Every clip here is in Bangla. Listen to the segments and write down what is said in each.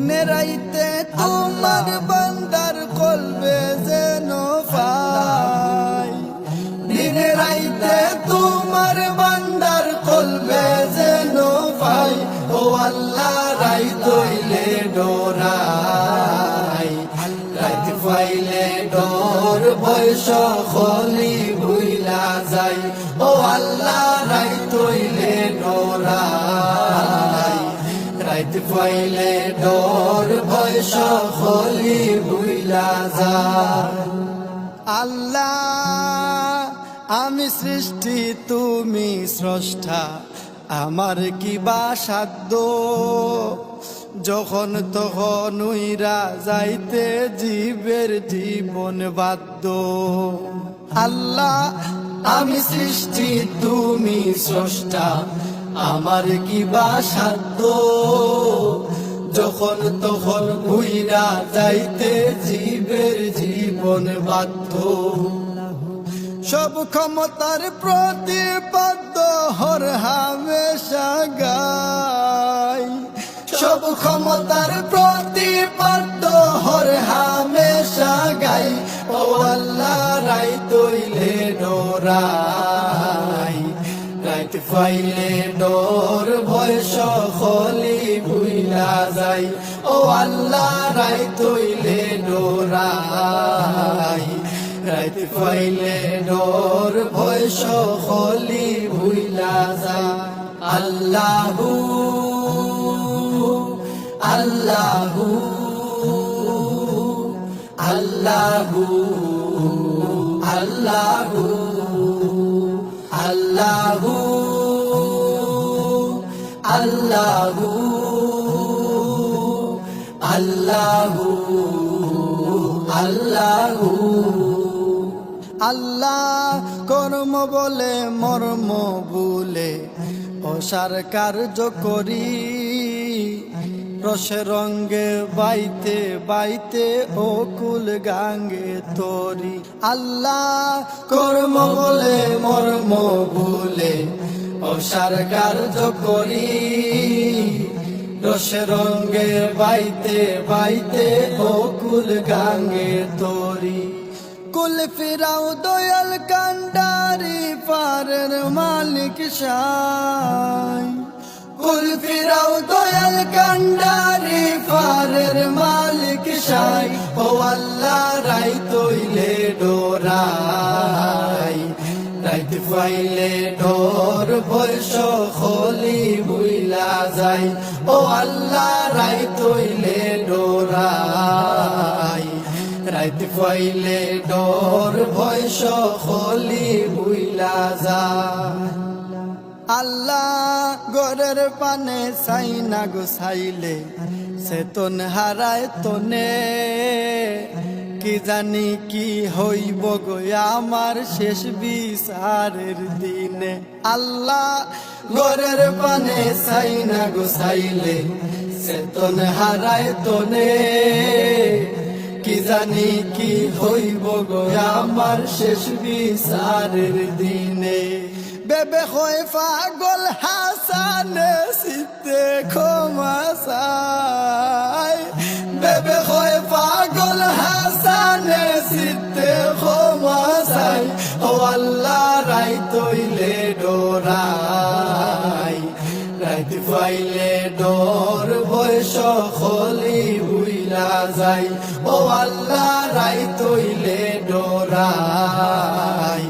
দিনে রাইতে তোমার বান্দার কলবে যেন পাই। দিনে রাইতে তোমার বান্দার কলবে যেন পাই। ও আল্লাহ রাই তৈলে ডোরাই। রাইত পাইলে ডোর বয়স খলি ভুইলা যাই। ও আল্লাহ রাই তৈলে রাইত পাইলে ডোর বয়স খলি ভুইলা যায়। আল্লাহ, আমি সৃষ্টি, তুমি স্রষ্টা, আমার কি বা সাধ্য? যখন তখন উইরা যাইতে জীবের জীবন বাধ্য। আল্লাহ, আমি সৃষ্টি, তুমি স্রষ্টা আমার কি বা সাধ্য? যখন তখন উইরা যাইতে জীবের জীবন বাধ্য। সব ক্ষমতার প্রতিপাদ্য হর হামেশা গাই। সব ক্ষমতার প্রতিপাদ্য হর হামেশা গাই। ও আল্লাহ রাই তৈলে ডোরাই ফাইলে ডোর বয়স খলি ভুইলা যাই ও আল্লাহ রাই তৈলে ডোরাই। রাইত ফাইলে ডোর বয়স খলি ভুইলা যায়। আল্লাহু আল্লাহু আল্লাহু আল্লাহু আল্লাহু। আল্লাহু আল্লাহু আল্লাহু। আল্লাহ কর্ম বলে, মর্ম বলে, অসার কার্য করি। রসে রঙ্গে বাইতে বাইতে ও কুল গাঙ্গে তরি। আল্লাহ কর্ম বলে, মর্ম বলে অসার কার্য করি। রসে রঙ্গে বাইতে বাইতে ও কুল গাঙ্গে তরি। কুল ফিরাও দয়াল কান্ডারি পারের মালিক সাই। কুল ফিরাও দয়াল কান্ডারি পারের মালিক সাই। ও আল্লাহ রাই তৈলে ডোরাই। ফাইলে ডোর বয়স খলি বুইলা যাই। ও আল্লাহ রাই তৈলে ডোরাই। রাইত ফাইলে ডোর বয়স খলি বুইলা যায় আল্লাহ গরের পানে সাই না গো সাইলে সে তন হারায় তনে। কি জানি কি হইব গো আমার শেষ বিচারের দিনে। আল্লাহ গরের পানে সাই না গো সাইলে সে তন হারায় তনে। কি জানি কি হইব গো আমার শেষ বিচারের দিনে। বেবে হয় পাগল হাসানে শীতে ক্ষমাসাই ডোরাই রাইত ফাইলে ডোর, বয়স খলি বুইলা যাই ও আল্লাহ রাই তৈলে ডোরাই।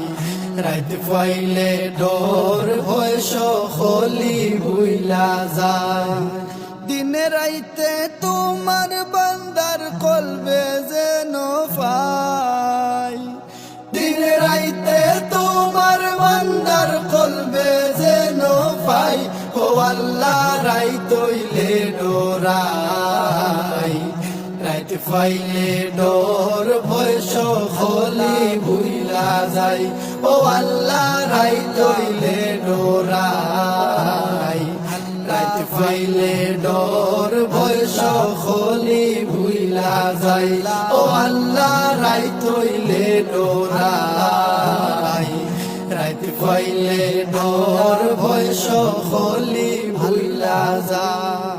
রাইত ফাইলে ডোর, বয়স খলি বুইলা যায়। দিনে রাইতে তোমার বান্দার কলবে যেন পাই আল্লাহ রাই তৈলে ডোরাই। রাইত ফাইলে ডোর বয়স খলি ভুইলা যাই ও আল্লাহ রাই তৈলে ডোরাই। রাইত ফাইলে ডোর বয়স খলি ভুইলা যাই ও আল্লাহ রাই তৈলে ডোরাই। হইলে ডর ভয় সকলি ভুল্লা যায়।